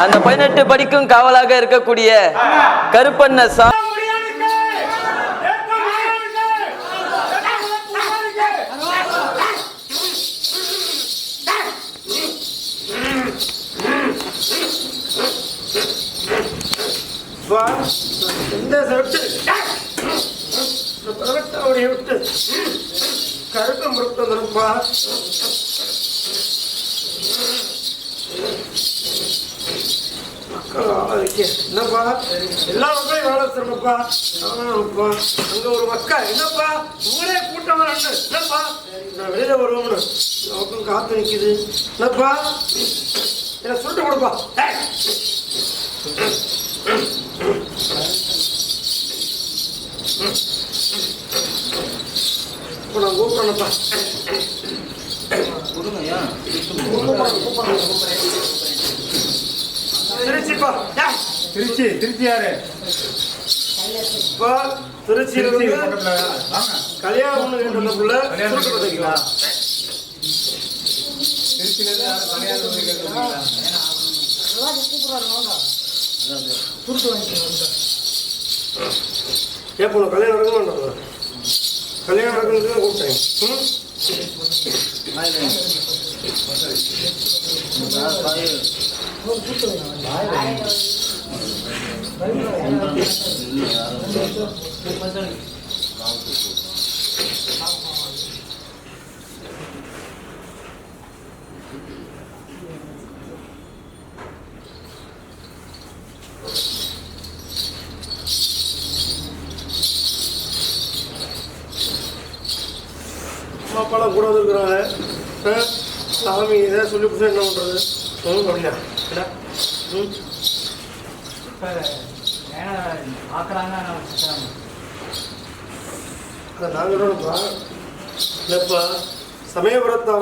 அந்த பதினெட்டு படிக்கும் காவலாக இருக்கக்கூடிய கருப்பண்ண சா வா இந்த இருப்பா என்னப்பா? எல்லா மக்களையும் வாழ வச்சிருக்கப்பா ஆமாப்பா அங்க ஒரு மக்கள் என்னப்பா? ஊரே கூட்டம் என்னப்பா? நான் வெளியில வருவோம்னு. நமக்கும் காத்து நிக்குது. என்னப்பா? என்ன சொல்லிட்டு கொடுப்பா. இப்போ நான் கூப்பிட்றேன்ப்பா. கூப்பிட்றேன் கூப்பிட்றேன் கூப்பிட்றேன். திருச்சிப்பா. டேய். திருச்சி திருச்சி யாரு? இப்போ திருச்சியில திருச்சி இருந்து கல்யாணம் பண்ண வேண்டிய புள்ள கல்யாணம் சுருட்டு பார்த்தீங்களா திருச்சியில இருந்து யாரும் கல்யாணம்? ஏப்போ உனக்கு கல்யாணம் நடக்கணும் கல்யாணம் கூப்பிட்டேன். ம்? அம்மா அப்பாலாம் கூட வந்துருக்குறாங்க சாமி ஏதாவது சொல்லி கொடுத்தா என்ன பண்ணுறது ம் அப்படியா என்ன ம் அதை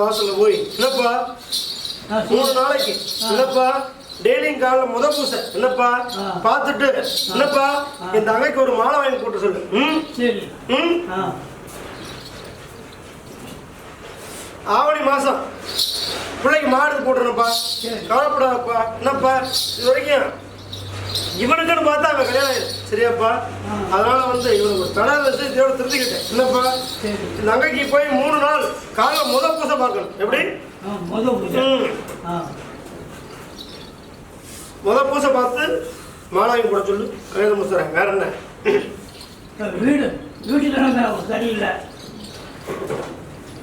வாசல்ல போய் இல்லைப்பா மூணு நாளைக்கு இல்லப்பா டெய்லியும் காலைல முத பூசை என்னப்பா? பார்த்துட்டு என்னப்பா? என் தங்கைக்கு ஒரு மாலை வாங்கி போட்டு சொல்லு ம் சரி ஆவணி மாசம் பிள்ளைக்கு மாடு போட்டுருப்பா கவலைப்படாதப்பா. என்னப்பா? இது வரைக்கும் இவனுக்குன்னு பார்த்தா அவன் கல்யாணம் சரியாப்பா? அதனால வந்து இவனுக்கு ஒரு தடவை வச்சு இதோட திருத்திக்கிட்டேன். இந்த அங்கைக்கு போய் மூணு நாள் காலைல முத பூசை பார்க்கணும். எப்படி? முத பூசை. பார்த்து மாலை வாங்கி போட சொல்லு. கல்யாணம் முடிச்சுறேன். வேற என்ன? வீடு நம்ம சரியில்லை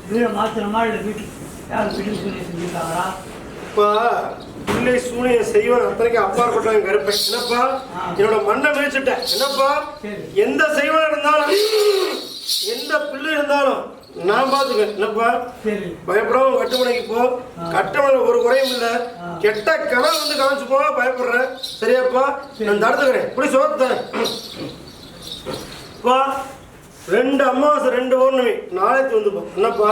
வீடை மாற்றணுமா இல்லை வீட்டுக்கு? செஞ்சுருக்காங்களா? இப்போ பிள்ளை சூனியம் செய்வன் அத்தனைக்கு அப்பாற்பட்டவன் கருப்பேன் என்னப்பா? என்னோட மண்ணை மிதிச்சுட்டேன். என்னப்பா? சரி. எந்த செய்வன் இருந்தாலும் எந்த பிள்ளை இருந்தாலும் நான் பார்த்துக்கேன் என்னப்பா? சரி. பயப்படாம கட்டுமனைக்கு போ. கட்டுமனை ஒரு குறையும் இல்லை. கெட்ட கனவு வந்து காமிச்சு போக பயப்படுறேன் சரியாப்பா? நான் தடுத்துக்கிறேன். இப்படி சோத்தேன் ரெண்டு அமாவாசை ரெண்டு பௌர்ணமி. நாளைக்கு வந்து போ. என்னப்பா?